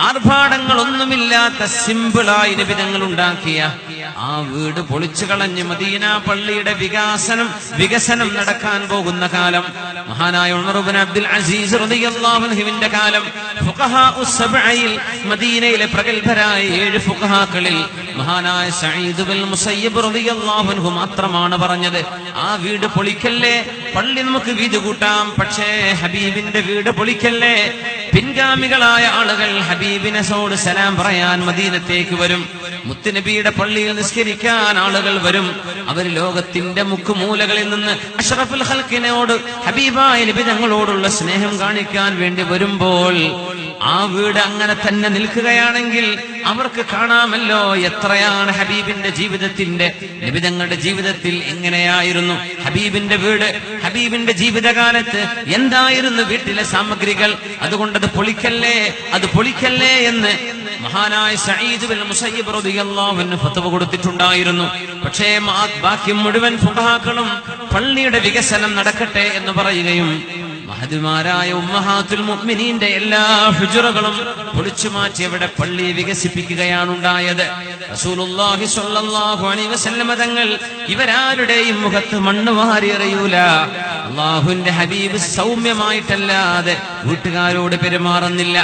ആർഭാടങ്ങളൊന്നുമില്ലാത്ത സിമ്പിളായി നിബിധങ്ങൾ ഉണ്ടാക്കിയ ആ വീട് പൊളിച്ചു കളഞ്ഞ് മദീന പള്ളിയുടെ വികാസനം വികസനം നടക്കാൻ പോകുന്ന കാലം. മഹാനായ ഉമറുബിൻ അബ്ദുൽ അസീസ് റളിയല്ലാഹുവിന്റെ കാലം. മദീനയിലെ പ്രഗത്ഭരായ ഏഴ് ഫുഖഹാക്കളിൽ മഹാനായ സഈദ് ബിൻ മുസയ്യിബ് റളിയല്ലാഹു അൻഹു മാത്രമാണ് പറഞ്ഞത്. ആ വീട് പൊളിക്കല്ലേ? പള്ളി നമുക്ക് വീതി കൂട്ടാം. പക്ഷേ ഹബീബിന്റെ വീട് പൊളിക്കല്ലേ? പിൻഗാമികളായ ആളുകൾ ഹബീബിനസോട് സലാം പറയാൻ മദീനത്തേക്ക് വരും. മുത്തുനബിയുടെ പള്ളിയിൽ നിസ്കരിക്കാൻ ആളുകൾ വരും. അവർ ലോകത്തിന്റെ മുക്കുമൂലകളിൽ നിന്ന് അഷറഫുൽ ഹൽക്കിനോട് ഹബീബായ നബി ഞങ്ങളോടുള്ള സ്നേഹം കാണിക്കാൻ വേണ്ടി വരുമ്പോൾ ആ വീട് അങ്ങനെ തന്നെ നിൽക്കുകയാണെങ്കിൽ അവർക്ക് കാണാമല്ലോ എത്രയാണ് ഹബീബിന്റെ ജീവിതത്തിന്റെ നബിതങ്ങളുടെ ജീവിതത്തിൽ എങ്ങനെയായിരുന്നു? ഹബീബിന്റെ വീട് ഹബീബിന്റെ ജീവിതകാലത്ത് എന്തായിരുന്നു വീട്ടിലെ സാമഗ്രികൾ? അതുകൊണ്ട് അത് പൊളിക്കല്ലേ? അത് പൊളിക്കല്ലേ എന്ന് മഹാനായ സഈദ് ബിൻ മുസയ്യിബ് ഫത്വ കൊടുത്തിട്ടുണ്ടായിരുന്നു. പക്ഷേ ബാക്കി മുഴുവൻ ഫുഖഹാക്കളും പള്ളിയുടെ വികസനം നടക്കട്ടെ എന്ന് പറയുകയും മഹതിമാരായ ഉമ്മഹാത്തുൽ മുഅ്മിനീന്റെ എല്ലാ ഹുജറകളും പൊളിച്ചു മാറ്റി അവിടെ പള്ളി വികസിപ്പിക്കുകയാണ് ഉണ്ടായത് റസൂലുള്ളാഹി സ്വല്ലല്ലാഹു അലൈഹി വസല്ലമ തങ്ങൾ ഇവരാരുടെയും മുഖത്ത് മണ്ണ് വാരി എറിയൂല. അള്ളാഹുവിന്റെ ഹബീബ് സൗമ്യമായിട്ടല്ലാതെ വീട്ടുകാരോട് പെരുമാറുന്നില്ല.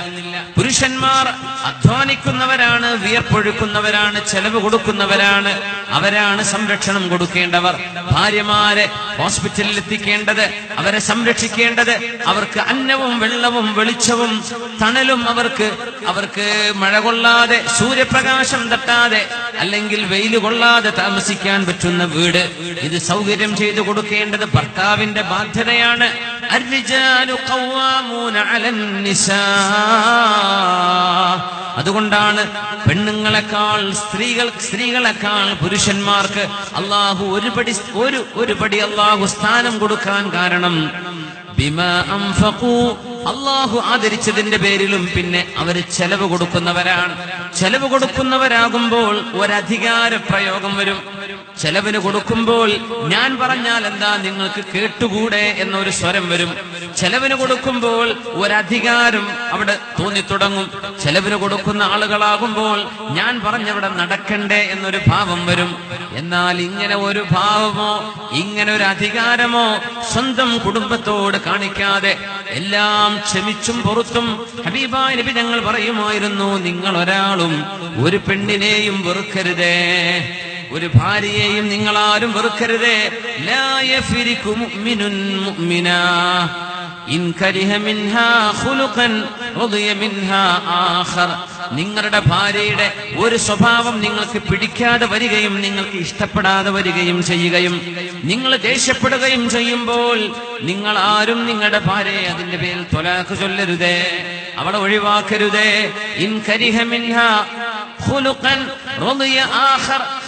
പുരുഷന്മാർ അധ്വാനിക്കുന്നവരാണ് വിയർപ്പൊഴുക്കുന്നവരാണ് ചെലവ് കൊടുക്കുന്നവരാണ്. അവരാണ് സംരക്ഷണം കൊടുക്കേണ്ടവർ. ഭാര്യമാരെ ഹോസ്പിറ്റലിൽ എത്തിക്കേണ്ടത് അവരെ സംരക്ഷിക്കേണ്ടത്. അവർക്ക് അന്നവും വെള്ളവും വെളിച്ചവും തണലും അവർക്ക് അവർക്ക് മഴ കൊള്ളാതെ സൂര്യപ്രകാശം തട്ടാതെ അല്ലെങ്കിൽ വെയിൽ കൊള്ളാതെ താമസിക്കാൻ പറ്റുന്ന വീട്. ഇത് സൗകര്യം ചെയ്തു കൊടുക്കേണ്ടത് ഭർത്താവിന്റെ ബാധ്യതയാണ്. الرجال قوامون على النساء അതുകൊണ്ടാണ് പെണ്ണുങ്ങളെക്കാൾ സ്ത്രീകൾ സ്ത്രീകളെക്കാൾ പുരുഷന്മാർക്ക് അള്ളാഹു ഒരു പടി ഒരു ഒരു പടി അള്ളാഹു സ്ഥാനം കൊടുക്കാൻ കാരണം ബിമാ അൻഫഖൂ അള്ളാഹു ആദരിച്ചതിന്റെ പേരിലും പിന്നെ അവര് ചെലവ് കൊടുക്കുന്നവരാണ് ചെലവ് കൊടുക്കുന്നവരാകുമ്പോൾ ഒരധികാര പ്രയോഗം വരും ചെലവിന് കൊടുക്കുമ്പോൾ ഞാൻ പറഞ്ഞാൽ എന്താ നിങ്ങൾക്ക് കേട്ടുകൂടെ എന്നൊരു സ്വരം വരും. ചെലവിന് കൊടുക്കുമ്പോൾ ഒരധികാരം അവിടെ തോന്നിത്തുടങ്ങും. ചെലവിന് കൊടുക്കുന്ന ആളുകളാകുമ്പോൾ ഞാൻ പറഞ്ഞവിടെ നടക്കണ്ടേ എന്നൊരു ഭാവം വരും. എന്നാൽ ഇങ്ങനെ ഒരു ഭാവമോ ഇങ്ങനെ ഒരു അധികാരമോ സ്വന്തം കുടുംബത്തോട് കാണിക്കാതെ എല്ലാം ക്ഷമിച്ചും പുറത്തും ഹബീബായ നബി ഞങ്ങൾ പറയുമായിരുന്നു നിങ്ങൾ ഒരാളും ഒരു പെണ്ണിനെയും വെറുക്കരുതേ. ഒരു ഭാര്യയെയും നിങ്ങൾ ആരും വെറുക്കരുതേ നിങ്ങളുടെ ഭാര്യയുടെ ഒരു സ്വഭാവം നിങ്ങൾക്ക് പിടിക്കാതെ വരികയും നിങ്ങൾക്ക് ഇഷ്ടപ്പെടാതെ വരികയും ചെയ്യുകയും നിങ്ങൾ ദേഷ്യപ്പെടുകയും ചെയ്യുമ്പോൾ നിങ്ങൾ ആരും നിങ്ങളുടെ ഭാര്യയെ അതിന്റെ പേരിൽ തൊലാക്ക് ചൊല്ലരുതേ. അവളെ ഒഴിവാക്കരുതേ. ഇൻ കരിഹ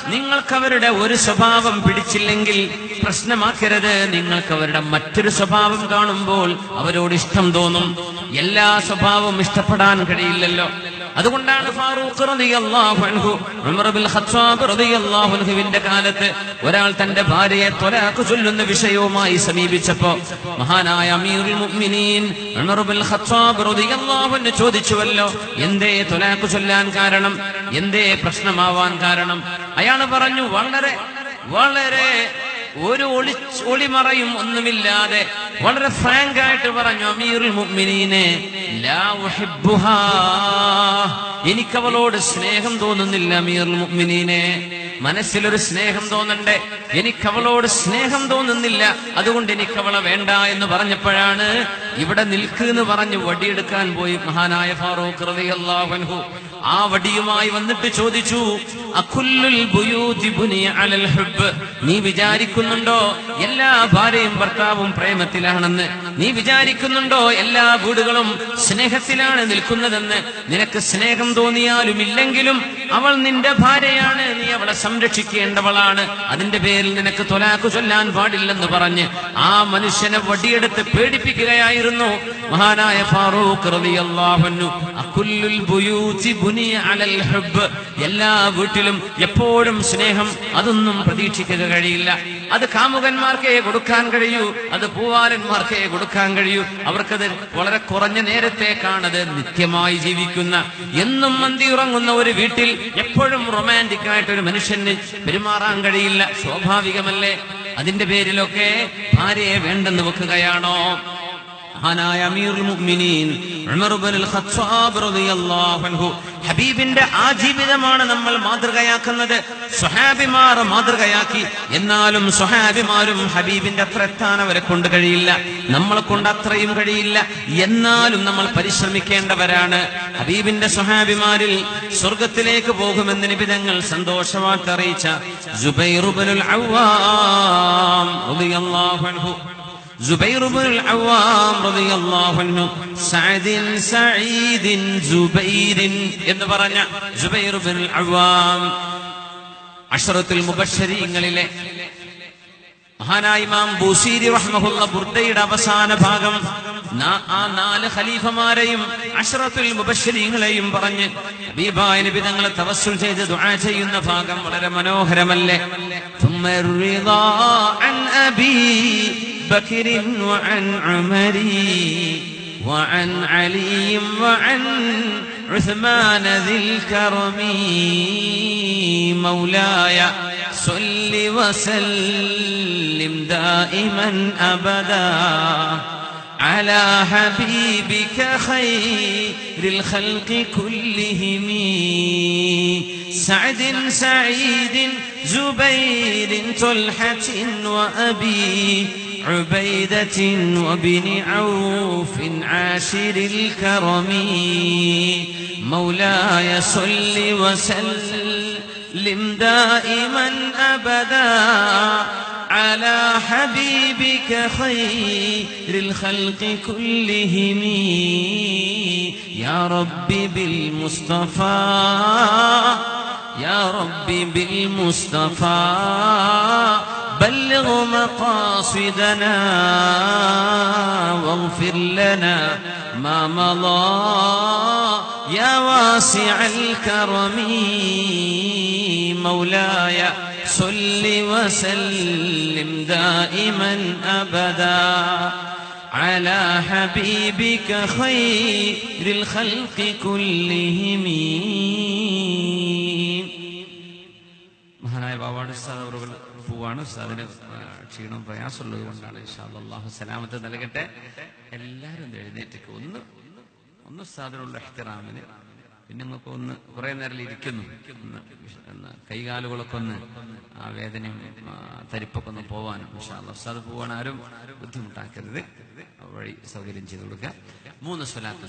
മിൻഹാ ഖുലുഖൻ റളിയ ആഖർ നിങ്ങൾക്ക് അവരുടെ ഒരു സ്വഭാവം പിടിച്ചില്ലെങ്കിൽ പ്രശ്നമാക്കരുത്. നിങ്ങൾക്കവരുടെ മറ്റൊരു സ്വഭാവം കാണുമ്പോൾ അവരോട് ഇഷ്ടം തോന്നും. എല്ലാ സ്വഭാവവും ഇഷ്ടപ്പെടാൻ കഴിയില്ലല്ലോ. അതുകൊണ്ടാണ് ഫാറൂഖ് റളിയല്ലാഹു അൻഹു ഉമർ ബിൻ ഖത്താബ് റളിയല്ലാഹു അൻഹുവിന്റെ കാലത്ത് ഒരാൾ തന്റെ ഭാര്യയെ ത്വലാഖ് ചൊല്ലുന്ന വിഷയവുമായി സമീപിച്ചപ്പോ മഹാനായ അമീറുൽ മുഅ്മിനീൻ ഉമർ ബിൻ ഖത്താബ് റളിയല്ലാഹു അൻഹു ചോദിച്ചുവല്ലോ എന്തേ ത്വലാഖ് ചൊല്ലാൻ കാരണം എന്തേ പ്രശ്നമാവാൻ കാരണം? അയാൾ പറഞ്ഞു വളരെ വളരെ ഒരു ഒളി ഒളിമറയും ഒന്നുമില്ലാതെ വളരെ ഫ്രാങ്ക് ആയിട്ട് പറഞ്ഞു അമീറുൽ മുഅ്മിനീനെ. എനിക്കവളോട് സ്നേഹം തോന്നുന്നില്ല മീർ മുഅ്മിനീനെ. മനസ്സിലൊരു സ്നേഹം തോന്നണ്ടേ? എനിക്കവളോട് സ്നേഹം തോന്നുന്നില്ല. അതുകൊണ്ട് എനിക്കവളെ വേണ്ട എന്ന് പറഞ്ഞപ്പോഴാണ് ഇവിടെ നിൽക്കുന്ന് പറഞ്ഞ് വടിയെടുക്കാൻ പോയി മഹാനായ ഫാറൂഖ് റളിയല്ലാഹു ആ വടിയുമായി വന്നിട്ട് ചോദിച്ചു അഖുല്ലുൽ ബുയൂതി ബുനിയ അലൽ ഹുബ്ബ് നീ വിചാരിക്കുന്നുണ്ടോ എല്ലാ ഭാര്യയും ഭർത്താവും പ്രേമത്തിലാണെന്ന്? നീ വിചാരിക്കുന്നുണ്ടോ എല്ലാ വീടുകളും സ്നേഹത്തിലാണ് നിൽക്കുന്നതെന്ന്? നിനക്ക് സ്നേഹം തോന്നിയാലും ഇല്ലെങ്കിലും അവൾ നിന്റെ ഭാര്യയാണ് നീ അവളെ സംരക്ഷിക്കേണ്ടവളാണ്. അതിന്റെ പേരിൽ നിനക്ക് തൊലാക്കു ചൊല്ലാൻ പാടില്ലെന്ന് പറഞ്ഞ് ആ മനുഷ്യനെ വടിയെടുത്ത് പേടിപ്പിക്കുകയായിരുന്നു. പറയുകയായിരുന്നു മഹാനായ ഫാറൂഖ് റളിയല്ലാഹു അകുല്ലുൽ ബുയൂതി ബുനിയ അലൽ ഹുബ്. എല്ലാ വീട്ടിലും എപ്പോഴും സ്നേഹം അതൊന്നും പ്രതീക്ഷിക്കുക കഴിയില്ല. അത് കാമുകന്മാർക്കേ കൊടുക്കാൻ കഴിയൂ അത് പൂവാലന്മാർക്കേ കൊടുക്കാൻ കഴിയൂ. അവർക്കത് വളരെ കുറഞ്ഞ നേരത്തേക്കാണത് നിത്യമായി ജീവിക്കുന്ന. എന്നും മന്തി ഉറങ്ങുന്ന ഒരു വീട്ടിൽ എപ്പോഴും റൊമാന്റിക് ആയിട്ട് ഒരു മനുഷ്യന് പെരുമാറാൻ കഴിയില്ല. സ്വാഭാവികമല്ലേ? അതിന്റെ പേരിലൊക്കെ ഭാര്യയെ വേണ്ടെന്ന് വെക്കുകയാണോ? മഹാനായ അമീറുൽ മുഅ്മിനീൻ ഉമർ ഖത്താബ് റളിയല്ലാഹു അൻഹു ഹബീബിന്റെ ആ ജീവിതമാണ് നമ്മൾ മാതൃകയാക്കുന്നത്. സ്വഹാബിമാർ മാതൃകയാക്കി. എന്നാലും സ്വഹാബിമാരും ഹബീബിന്റെ അത്ര എത്താൻ അവരെ കൊണ്ട് കഴിയില്ല. നമ്മളെ കൊണ്ട് അത്രയും കഴിയില്ല. എന്നാലും നമ്മൾ പരിശ്രമിക്കേണ്ടവരാണ്. ഹബീബിന്റെ സ്വഹാബിമാരിൽ സ്വർഗത്തിലേക്ക് പോകുമെന്ന് നിബിതങ്ങൾ സന്തോഷവാർത്ത അറിയിച്ച അവ്വാം റളിയല്ലാഹു അൻഹു എന്ന് പറഞ്ഞ അഷറത്തുൽ മുബഷരീങ്ങളിലെ മഹാനായി മാം ബുസീരി റഹ്മഹുള്ള ബുർദയുടെ അവസാന ഭാഗം ആ നാല് ഖലീഫമാരെയും അഷ്റത്തുൽ മുബശ്ശരീങ്ങളെയും പറഞ്ഞ് ഹബീബായ നബി തങ്ങളെ തവസ്സുൽ ചെയ്ത് ദുആ ചെയ്യുന്ന ഭാഗം വളരെ മനോഹരമല്ലേ? തുമ്മ بكر وعن عمر وعن علي وعن عثمان ذي الكرم مولاي صل وسلم دائما أبدا على حبيبك خير الخلق كلهم. سعد سعيد زبير طلحة وأبي عبيدة وبن عوف عاشر الكرم. مولاي صل وسلم دائما أبدا على حبيبك خير الخلق كلهم. يا رب بالمصطفى يا رب بالمصطفى. بلغ مقاصدنا واغفر لنا ما مضى يا واسع الكرم مولاي صل وسلم دائما ابدا على حبيبك خير الخلق كلهم മഹാനായ ബാബാട് ഉസ്താദ് അവറുകൾ പോവാണ്. ഉസ്താദിന് ക്ഷീണം പ്രയാസമുള്ളത് കൊണ്ടാണ് ഇൻഷാല്ലാ അള്ളാഹു സലാമത്ത് നൽകട്ടെ. എല്ലാവരും ഒന്ന് ഒന്ന് ഒന്ന് ഉസ്താദിനുള്ള എഹ്തിറാമിന്. പിന്നെ നമുക്ക് ഒന്ന് കുറെ നേരം ഇരിക്കുന്നു. ഒന്ന് കൈകാലുകളൊക്കെ ഒന്ന് ആ വേദനയും തരിപ്പൊക്കെ ഒന്ന് പോവാനും ഉസ്താദ് പോവാൻ ആരും ബുദ്ധിമുട്ടാക്കരുത്. വഴി സൗകര്യം ചെയ്ത് കൊടുക്കുക. മൂന്ന് സ്വലാത്ത്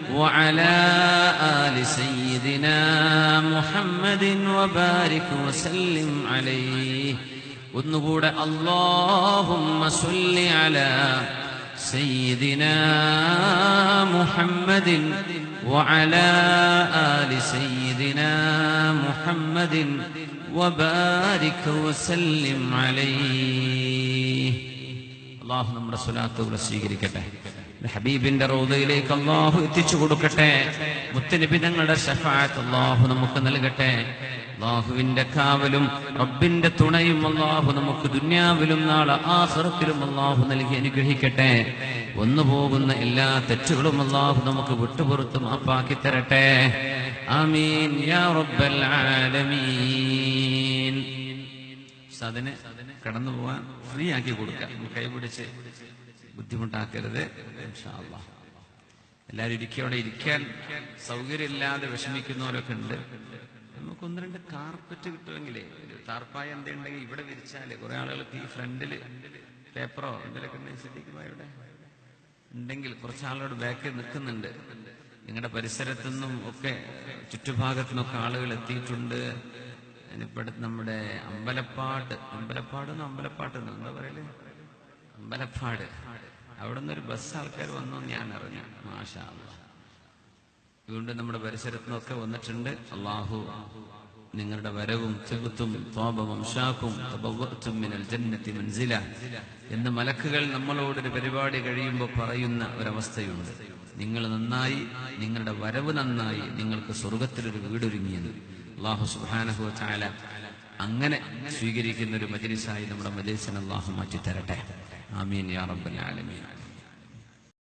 وعلى آل سيدنا محمد وبارك وسلم عليه ഒന്നുകൂടെ اللهم صل على سيدنا محمد وعلى آل سيدنا محمد وبارك وسلم عليه അള്ളാഹു നമ്മുടെ സ്വലാത്തുകൾ സ്വീകരിക്കട്ടെ ഹബീബിന്റെ റോദയിലേക്ക് അള്ളാഹു എത്തിച്ചു കൊടുക്കട്ടെ. മുത്തനബി തങ്ങളുടെ ഷഫാത്ത് അള്ളാഹു നമുക്ക് നൽകട്ടെ. അള്ളാഹുവിന്റെ കാവലും റബ്ബിന്റെ തുണയും അള്ളാഹു നമുക്ക് ദുന്യാവിലും നാളെ ആഹ്റത്തിലും അള്ളാഹു നൽകി അനുഗ്രഹിക്കട്ടെ. വന്നു പോകുന്ന എല്ലാ തെറ്റുകളും അള്ളാഹു നമുക്ക് വിട്ടുപുറത്ത് മാപ്പാക്കി തരട്ടെ. ആമീൻ യാ റബ്ബൽ ആലമീൻ. കടന്നു പോവാൻ ഫ്രീ ആക്കി കൊടുക്കാം. കൈപിടിച്ച്. ബുദ്ധിമുട്ടാക്കരുത്. എല്ലാവരും ഇരിക്കുക അവിടെ ഇരിക്കാൻ സൗകര്യമില്ലാതെ വിഷമിക്കുന്നവരൊക്കെ ഉണ്ട്. നമുക്ക് ഒന്ന് രണ്ട് കാർപ്പറ്റ് കിട്ടുമെങ്കിലേ ഒരു താർപ്പായ എന്തുണ്ടെങ്കിൽ ഇവിടെ വിരിച്ചാൽ കുറെ ആളുകൾക്ക് ഈ ഫ്രണ്ടിൽ പേപ്പറോ എന്തെങ്കിലും ഉണ്ടെങ്കിൽ ശ്രദ്ധിക്കുമ്പോ ഇവിടെ. ഉണ്ടെങ്കിൽ കുറച്ച് ആളോട് ബാക്കിൽ നിൽക്കുന്നുണ്ട്. നിങ്ങളുടെ പരിസരത്തു നിന്നും ഒക്കെ ചുറ്റുഭാഗത്തു നിന്നൊക്കെ ആളുകൾ എത്തിയിട്ടുണ്ട്. ഇനിയിപ്പോ നമ്മുടെ അമ്പലപ്പാട്ട് അമ്പലപ്പാട് അമ്പലപ്പാട്ട് എന്താ പറയൽ? അമ്പലപ്പാട്. അവിടെ നിന്നൊരു ബസ് ആൾക്കാർ വന്നു ഞാൻ അറിഞ്ഞു. മാഷാ. വീണ്ടും നമ്മുടെ പരിസരത്തു നിന്നൊക്കെ വന്നിട്ടുണ്ട്. അള്ളാഹു നിങ്ങളുടെ വരവും ചെബുത്തും തോപവും ഷാക്കും എന്ന് മലക്കുകൾ നമ്മളോട് ഒരു പരിപാടി കഴിയുമ്പോൾ പറയുന്ന ഒരവസ്ഥയുണ്ട്. നിങ്ങൾ നന്നായി നിങ്ങളുടെ വരവ് നന്നായി നിങ്ങൾക്ക് സ്വർഗത്തിലൊരു വീടൊരുങ്ങിയത് അള്ളാഹു സുഹാനഹു ചാല അങ്ങനെ സ്വീകരിക്കുന്ന ഒരു മജലിസായി നമ്മുടെ മജലിസിന് അള്ളാഹു മാറ്റി തരട്ടെ ആമീൻ യാ റബ്ബൽ ആലമീൻ